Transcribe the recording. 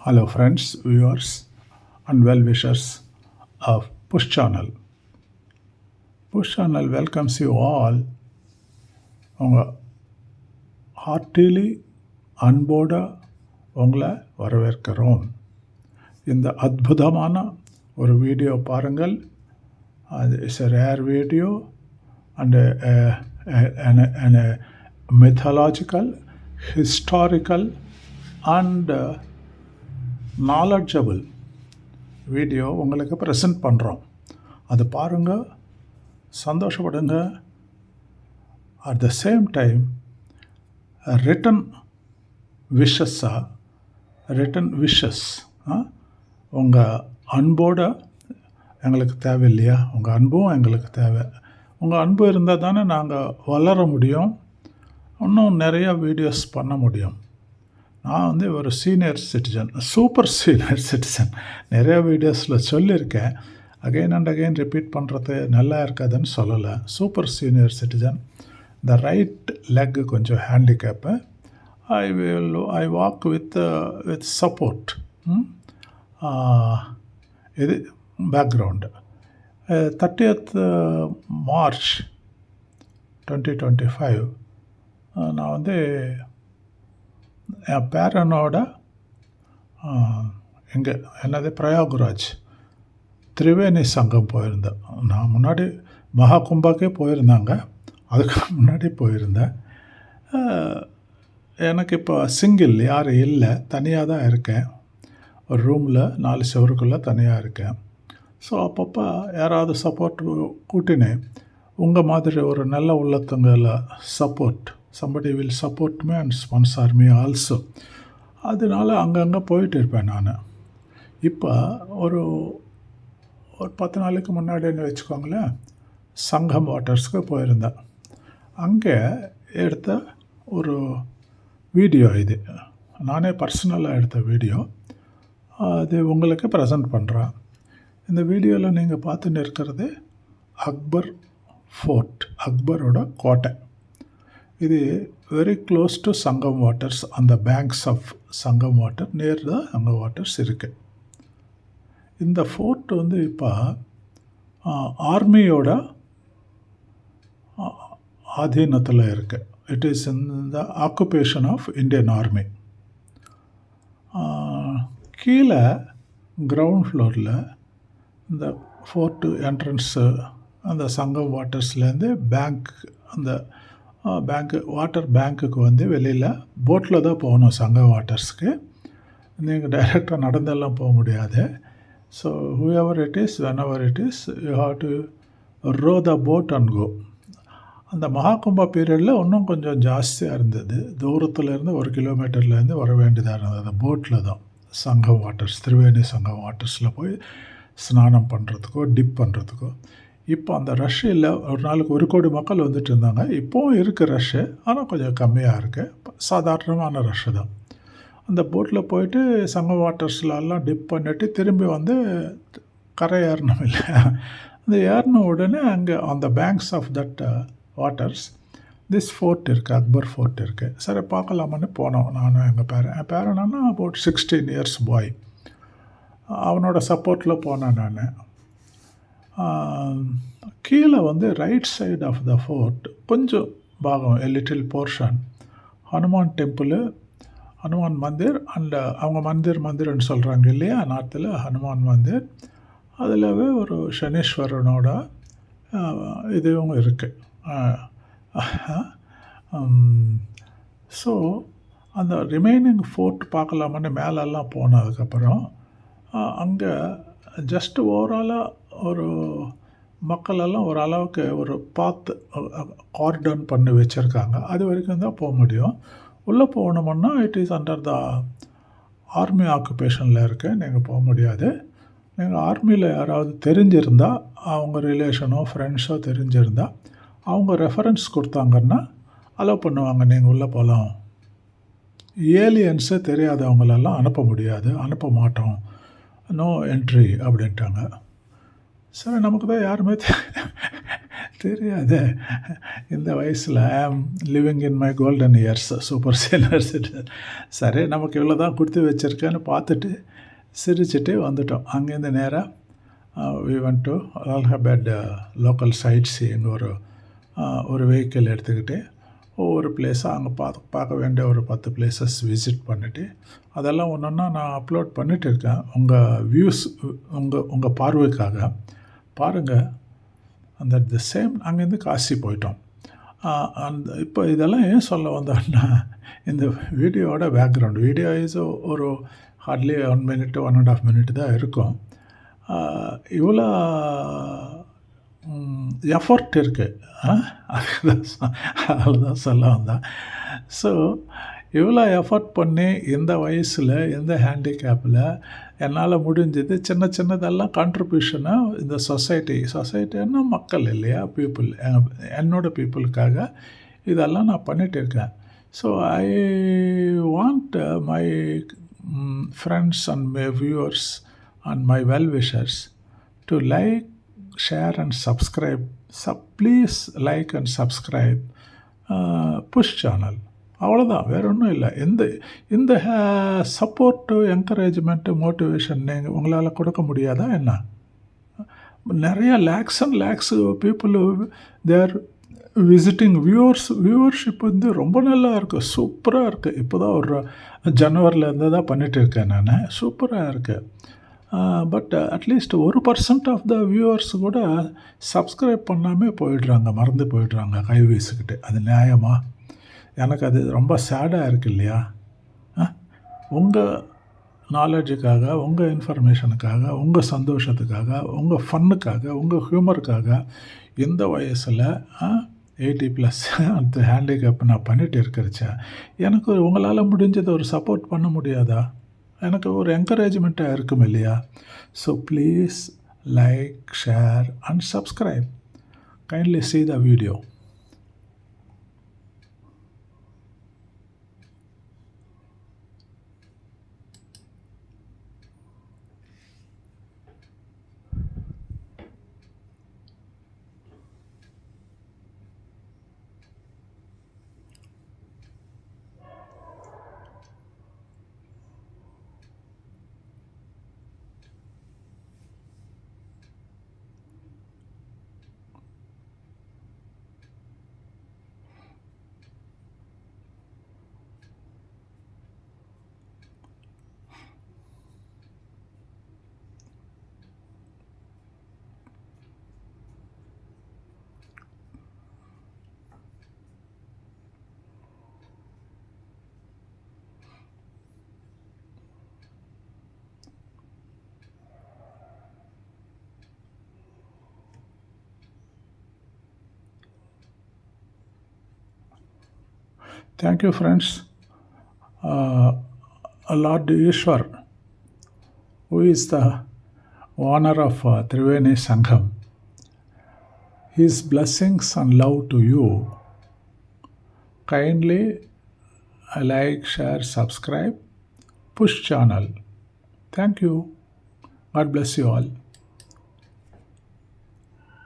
Hello friends viewers and well wishers of Push channel Push channel welcomes you all உங்கள் heartily அன்போடு உங்களை வரவேற்கிறோம் இந்த அற்புதமான ஒரு வீடியோ பாருங்கள் அது is a rare video and mythological historical and knowledgeable video உங்களுக்கு ப்ரெசென்ட் பண்ணுறோம் அது பாருங்கள் சந்தோஷப்படுங்க. At the same time return விஷஸ்ஸாக return wishes உங்கள் அன்போட எங்களுக்கு தேவை இல்லையா? உங்கள் அன்பும் எங்களுக்கு தேவை. உங்கள் அன்பு இருந்தால் தானே நாங்கள் வளர முடியும். இன்னும் நிறையா வீடியோஸ் பண்ண முடியும். நான் வந்து ஒரு senior citizen super senior citizen நிறைய வீடியோஸில் சொல்லியிருக்கேன். அகைன் அண்ட் அகெயின் ரிப்பீட் பண்ணுறது நல்லா இருக்காதுன்னு சொல்லலை. Super senior citizen the right leg கொஞ்சம் handicap I will I walk with with support இது background thirtieth March twenty twenty five நான் வந்து என் பேரனோட எங்கே என்னது பிரயாகுராஜ் திரிவேணி சங்கம் போயிருந்தேன் நான் முன்னாடி மகா கும்பாக்கே போயிருந்தாங்க அதுக்கு முன்னாடி போயிருந்தேன் எனக்கு இப்போ சிங்கிள் யாரும் இல்லை தனியாக தான் இருக்கேன் ஒரு ரூமில் நாலு செவருக்குள்ளே தனியாக இருக்கேன் ஸோ அப்பப்போ யாராவது சப்போர்ட் கூட்டினேன் உங்கள் மாதிரி ஒரு நல்ல உள்ளத்தங்கள support somebody will support me and sponsor me also அதனால அங்கங்கே போயிட்டு இருப்பேன் நான். இப்போ ஒரு ஒரு பத்து நாளைக்கு முன்னாடின்னு வச்சுக்கோங்களேன் சங்கம் வாட்டர்ஸ்க்கு போயிருந்தேன். அங்கே எடுத்த ஒரு வீடியோ இது. நானே பர்சனலாக எடுத்த வீடியோ. அது உங்களுக்கு ப்ரெசன்ட் பண்ணுறேன் இந்த வீடியோவில் நீங்கள் பார்த்துன்னு இருக்கிறது அக்பர் ஃபோர்ட் அக்பரோட கோட்டை. இது very close to Sangam waters அந்த banks of Sangam water near தான் சங்கம் வாட்டர்ஸ் இருக்குது இந்த ஃபோர்ட் வந்து இப்போ ஆர்மியோட ஆதீனத்தில் இருக்குது it is in the occupation of Indian army கீழே கிரவுண்ட் ஃப்ளோரில் இந்த ஃபோர்ட்டு என்ட்ரன்ஸு அந்த சங்கம் வாட்டர்ஸ்லேருந்து பேங்க் அந்த பேங்க்கு வாட்டர் பேங்க்குக்கு வந்து வெளியில் போட்டில் தான் போகணும் சங்கம் வாட்டர்ஸ்க்கு நீங்கள் டைரெக்டாக நடந்தெல்லாம் போக முடியாது. So whoever it is whenever it is you have to row the boat and go அந்த மகாகும்பா பீரியடில் இன்னும் கொஞ்சம் ஜாஸ்தியாக இருந்தது. தூரத்துலேருந்து ஒரு கிலோமீட்டர்லேருந்து வர வேண்டியதாக இருந்தது. அந்த போட்டில் தான். சங்கம் வாட்டர்ஸ் திரிவேணி சங்கம் வாட்டர்ஸில் போய் ஸ்நானம் பண்ணுறதுக்கோ டிப் பண்ணுறதுக்கோ இப்போ அந்த ரஷ் இல்லை ஒரு நாளுக்கு ஒரு கோடி மக்கள் வந்துட்டு இருந்தாங்க. இப்போவும் இருக்குது ரஷ்ஷு ஆனால் கொஞ்சம் கம்மியாக இருக்குது சாதாரணமான ரஷ்ஷு தான். அந்த போட்டில் போயிட்டு சங்க வாட்டர்ஸ்லலாம் டிப் பண்ணிட்டு திரும்பி வந்து கரை ஏறணும் இல்லை. அந்த ஏறின உடனே அங்கே அந்த banks of that waters this fort இருக்குது அக்பர் ஃபோர்ட் இருக்குது சரி பார்க்கலாமான்னு போனோம் நானும் எங்கள் பேரன். என் பேரனா அபவுட் சிக்ஸ்டீன் இயர்ஸ் பாய் அவனோட சப்போர்ட்டில் போனேன் நான். கீழே வந்து right side of the fort கொஞ்சம் பாகம் a little portion Hanuman temple Hanuman mandir and அவங்க மந்திர் மந்திர்னு சொல்கிறாங்க இல்லையா? நார்த்தில் ஹனுமான் மந்திர். அதிலவே ஒரு சனீஸ்வரனோட இதுவும் இருக்குது ஸோ அந்த ரிமைனிங் ஃபோர்ட் பார்க்கலாமான்னு மேலெல்லாம் போனதுக்கப்புறம் அங்கே ஜஸ்ட் ஓவராலாக ஒரு மக்களெல்லாம் ஒரு அளவுக்கு ஒரு பார்த்து கார்டன் பண்ணி வச்சுருக்காங்க. அது வரைக்கும் தான் போக முடியும். உள்ளே போகணுமுன்னா it is under the army ஆக்குபேஷனில் இருக்கு. நீங்கள் போக முடியாது. நீங்கள் ஆர்மியில் யாராவது தெரிஞ்சிருந்தால் அவங்க ரிலேஷனோ ஃப்ரெண்ட்ஸோ தெரிஞ்சிருந்தால் அவங்க ரெஃபரன்ஸ் கொடுத்தாங்கன்னா அலோவ் பண்ணுவாங்க. நீங்கள் உள்ளே போகலாம் ஏலியன்ஸு தெரியாதவங்களெல்லாம் அனுப்ப முடியாது. அனுப்ப மாட்டோம். நோ என்ட்ரி அப்படின்ட்டாங்க. Um, சரி நமக்கு தான் யாருமே தெரியாது தெரியாதே. இந்த வயசில் living in my golden years super senior citizen சரி நமக்கு இவ்வளோ தான் கொடுத்து வச்சுருக்கேன்னு பார்த்துட்டு சிரிச்சுட்டு வந்துட்டோம். அங்கேருந்து நேராக we went to Allahabad local sightseeing ஒரு uh, ஒரு வெஹிக்கிள் எடுத்துக்கிட்டு ஒவ்வொரு பிளேஸாக அங்கே பார்த்து பார்க்க வேண்டிய ஒரு பத்து பிளேசஸ் விசிட் பண்ணிவிட்டு அதெல்லாம் ஒன்று ஒன்றா நான் அப்லோட் பண்ணிட்டு இருக்கேன். உங்கள் வியூஸ் உங்கள் உங்கள் பார்வைக்காக. பாருங்கள் அந்த த சேம் அங்கேருந்து காசி போயிட்டோம். அந்த இப்போ இதெல்லாம் ஏன் சொல்ல வந்தோன்னா இந்த வீடியோவோட பேக்ரவுண்ட் வீடியோ இஸ் ஒரு hardly one minute one and half minute தான் இருக்கும். இவ்வளோ எஃபர்ட் இருக்குது அதுதான் அதில் தான் சொல்ல வந்தேன். ஸோ இவ்வளோ எஃபர்ட் பண்ணி இந்த வயசில் இந்த ஹேண்டிகேப்பில் என்னால் முடிஞ்சது சின்ன சின்னதெல்லாம் கான்ட்ரிபியூஷனாக இந்த சொசைட்டி சொசைட்டின்னா மக்கள் இல்லையா? பீப்புள் என்னோடய பீப்புளுக்காக இதெல்லாம் நான் பண்ணிட்டு இருக்கேன். So I want my friends and my viewers and my well wishers to like share and subscribe sub please like and subscribe Push channel அவ்வளோதான் வேற ஒன்றும் இல்லை. இந்த இந்த சப்போர்ட்டு என்கரேஜ்மெண்ட்டு மோட்டிவேஷன் நீங்கள் உங்களால் கொடுக்க முடியாதா என்ன? நிறையா lakes and lakes people there visiting viewers viewership வந்து ரொம்ப நல்லா இருக்குது சூப்பராக இருக்குது இப்போ தான் ஒரு ஜனவரிலேருந்து தான் பண்ணிட்டு இருக்கேன் நான் சூப்பராக இருக்குது but at least one percent of the viewers கூட சப்ஸ்கிரைப் பண்ணாமே போயிடுறாங்க மறந்து போயிடுறாங்க கை வீசிக்கிட்டு அது நியாயமாக எனக்கு அது ரொம்ப சேடாக இருக்கு இல்லையா உங்கள் நாலேஜுக்காக உங்கள் இன்ஃபர்மேஷனுக்காக உங்கள் சந்தோஷத்துக்காக உங்கள் ஃபன்னுக்காக உங்கள் ஹியூமருக்காக இந்த வயசில் எயிட்டி ப்ளஸ் அந்த ஹேண்டிகேப் நான் பண்ணிகிட்டு இருக்கிறச்ச எனக்கு உங்களால் முடிஞ்சதை ஒரு சப்போர்ட் பண்ண முடியாதா? எனக்கு ஒரு என்கரேஜ்மெண்ட்டாக இருக்கும் இல்லையா? So please like share and subscribe kindly see the video Thank you, friends. Uh, Lord Ishwar, who is the owner of uh, Triveni Sangham, his blessings and love to you. Kindly like, share, subscribe, push channel. Thank you. God bless you all.